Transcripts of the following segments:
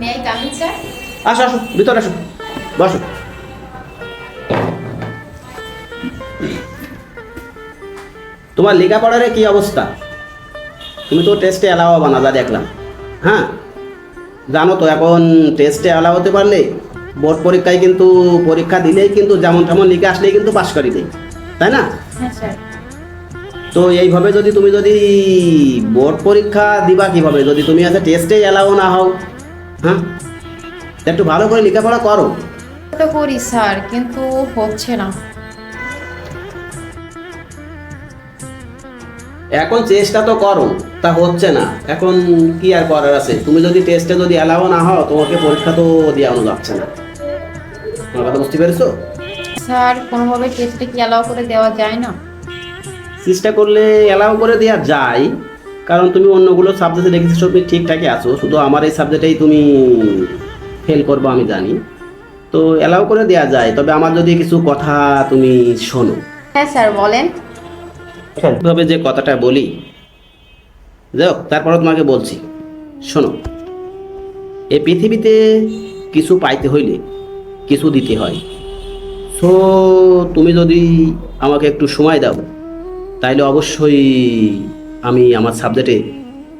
May I coming sir আসো আসো ভিতরে আসো বসো তোমার লেখাপড়ার কি অবস্থা? তুমি তো টেস্টে অ্যালাও হবে না যা দেখলাম। হ্যাঁ? জানো তো এখন টেস্টে অ্যালাও হতে পারলে বোর্ড পরীক্ষায় কিন্তু পরীক্ষা দিলেই কিন্তু যেমন তেমন লিখে আসলেই কিন্তু পাশ করি দেয় তাই না? হ্যাঁ তো এইভাবে যদি তুমি যদি বোর্ড পরীক্ষা দিবা কীভাবে? যদি তুমি আছে টেস্টে অ্যালাও না হও হ্যাঁ? একটু ভালো করে লেখাপড়া করো। তো করি স্যার কিন্তু হচ্ছে না। এখন চেষ্টা তো করো তা হচ্ছে না। এখন কি আর করার আছে? তুমি যদি টেস্টে যদি অ্যালাও না হও তোমাকে পরীক্ষা তো দেওয়ানো যাচ্ছে না। আমার কথা বুঝতে পেরেছ? স্যার কোনোভাবে টেস্টে কি অ্যালাউ করে দেওয়া যায় না? চেষ্টা করলে অ্যালাউ করে দেওয়া যায় কারণ তুমি অন্যগুলো সাবজেক্টে দেখেছি তুমি ঠিকঠাকই আছো। শুধু আমার এই সাবজেক্টেই তুমি ফেল করব আমি জানি। তো অ্যালাউ করে দেওয়া যায়। তবে আমার যদি কিছু কথা তুমি শোনো। হ্যাঁ স্যার বলেন। ভাবে যে কথাটা বলি যাও তারপরে তোমাকে বলছি। শোনো এই পৃথিবীতে কিছু পাইতে হইলে কিছু দিতে হয়। সো তুমি যদি আমাকে একটু সময় দাও তাইলে অবশ্যই আমি আমার সাবজেক্টে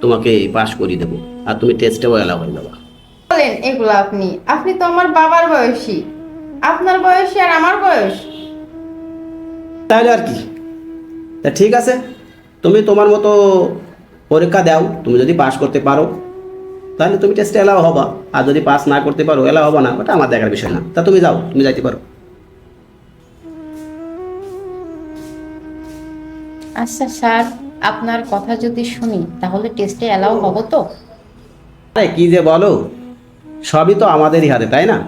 তোমাকে পাশ করিয়ে দেবো। আর তুমি টেস্টেও অ্যালাউ হয়ে যাবা। বলেন এগুলো আপনি। আপনি তো আমার বাবার বয়সী। আপনার বয়সী আর আমার বয়স? তাহলে আর কি? তা ঠিক আছে। তুমি তোমার মতো পরীক্ষা দাও। তুমি যদি পাস করতে পারো তাহলে তুমি টেস্টে এলাও হবা। আর যদি পাস না করতে পারো এলাও হবা না। ওটা আমার দেখার বিষয় না। তা তুমি যাও তুমি যাইতে পারো। আচ্ছা স্যার। আপনার কথা যদি শুনি তাহলে টেস্টে অ্যালাউ হব তো? আরে কি যে বলো? সবই তো আমাদেরই হাতে তাই না?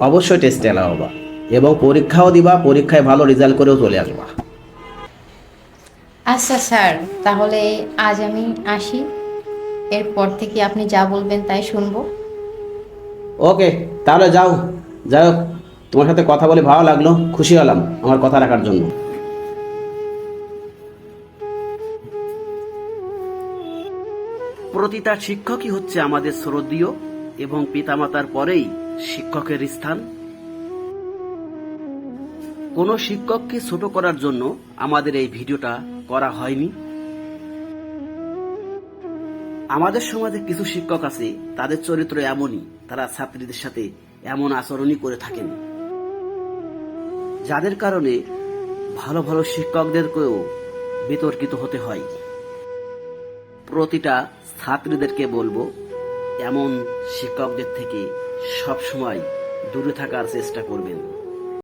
অবশ্যই টেস্টে এলাও হবা। এবং পরীক্ষাও দিবা পরীক্ষায় ভালো রেজাল্ট করেও চলে আসবা। আচ্ছা স্যার তাহলে আজ আমি আসি। এরপর থেকে আপনি যা বলবেন তাই শুনব। ওকে তাহলে যাও। যাই হোক তোমার সাথে কথা বলে ভালো লাগল। খুশি হলাম আমার কথা রাখার জন্য। প্রতিটা শিক্ষকই হচ্ছে আমাদের শ্রদ্ধীয় এবং পিতামাতার পরেই শিক্ষকের স্থান। কোনো শিক্ষককে ছোট করার জন্য আমাদের এই ভিডিওটা করা হয়নি। আমাদের সমাজে কিছু শিক্ষক আছে, তাদের চরিত্র এমনই, তারা ছাত্রীদের সাথে এমন আচরণই করে থাকেন। যাদের কারণে ভালো ভালো শিক্ষকদেরকেও বিতর্কিত হতে হয়। প্রতিটা ছাত্রীদেরকে বলব এমন শিক্ষকদের থেকে সবসময় দূরে থাকার চেষ্টা করবেন।